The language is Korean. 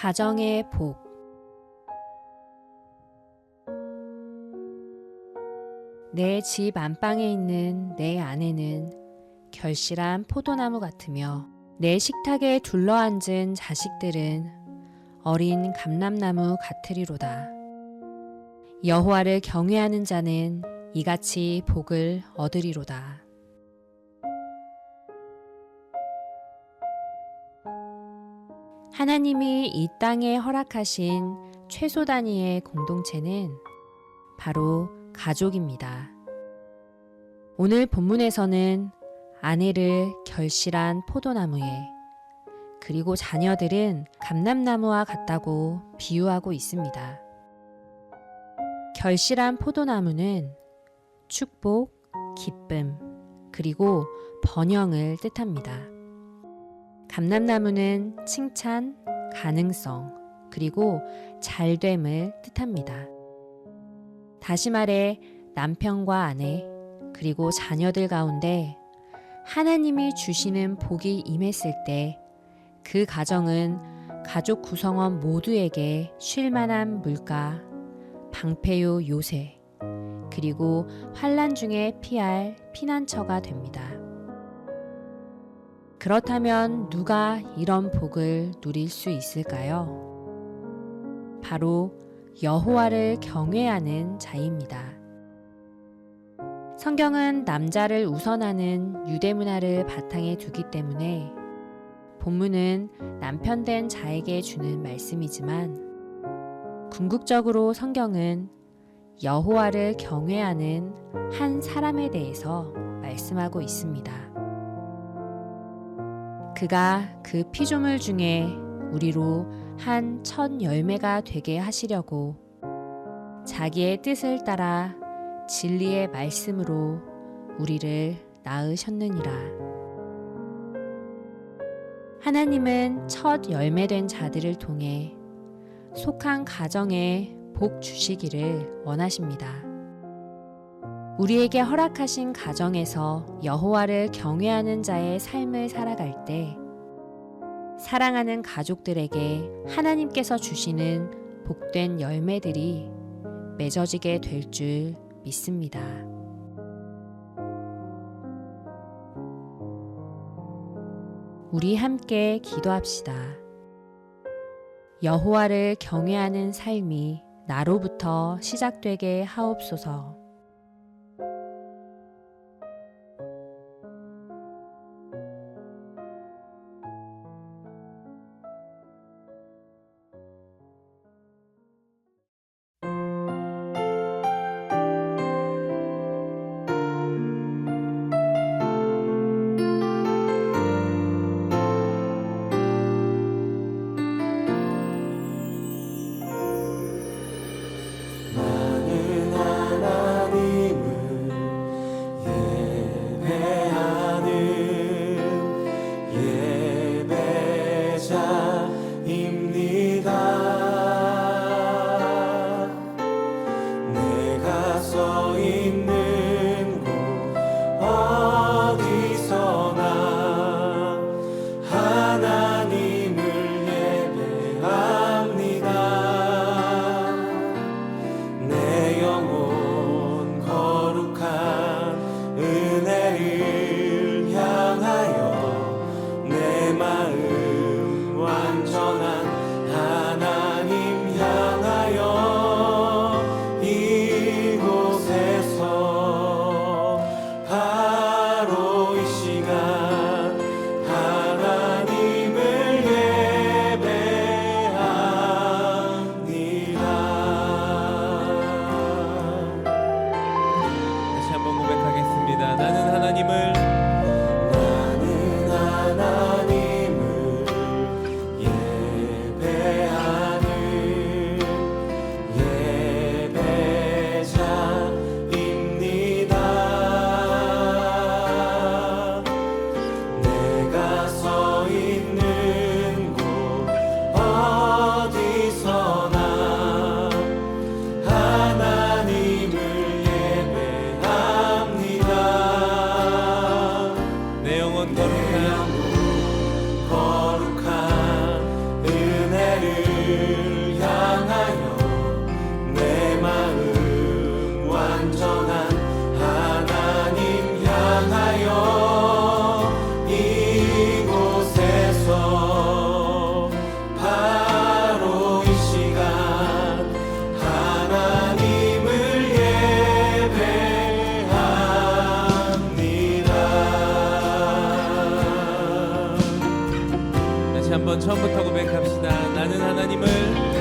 가정의 복 내 집 안방에 있는 내 아내는 결실한 포도나무 같으며 내 식탁에 둘러앉은 자식들은 어린 감람나무 같으리로다. 여호와를 경외하는 자는 이같이 복을 얻으리로다. 하나님이 이 땅에 허락하신 최소 단위의 공동체는 바로 가족입니다. 오늘 본문에서는 아내를 결실한 포도나무에 그리고 자녀들은 감람나무와 같다고 비유하고 있습니다. 결실한 포도나무는 축복, 기쁨, 그리고 번영을 뜻합니다. 감람나무는 칭찬, 가능성, 그리고 잘됨을 뜻합니다. 다시 말해 남편과 아내, 그리고 자녀들 가운데 하나님이 주시는 복이 임했을 때 그 가정은 가족 구성원 모두에게 쉴만한 물가, 방패요 요새, 그리고 환란 중에 피할 피난처가 됩니다. 그렇다면 누가 이런 복을 누릴 수 있을까요? 바로 여호와를 경외하는 자입니다. 성경은 남자를 우선하는 유대 문화를 바탕에 두기 때문에 본문은 남편 된 자에게 주는 말씀이지만 궁극적으로 성경은 여호와를 경외하는 한 사람에 대해서 말씀하고 있습니다. 그가 그 피조물 중에 우리로 한 첫 열매가 되게 하시려고 자기의 뜻을 따라 진리의 말씀으로 우리를 낳으셨느니라. 하나님은 첫 열매된 자들을 통해 속한 가정에 복 주시기를 원하십니다. 우리에게 허락하신 가정에서 여호와를 경외하는 자의 삶을 살아갈 때 사랑하는 가족들에게 하나님께서 주시는 복된 열매들이 맺어지게 될 줄 믿습니다. 우리 함께 기도합시다. 여호와를 경외하는 삶이 나로부터 시작되게 하옵소서. 서 있는 고백 영원 걸어 한번 처음부터 고백합시다. 나는 하나님을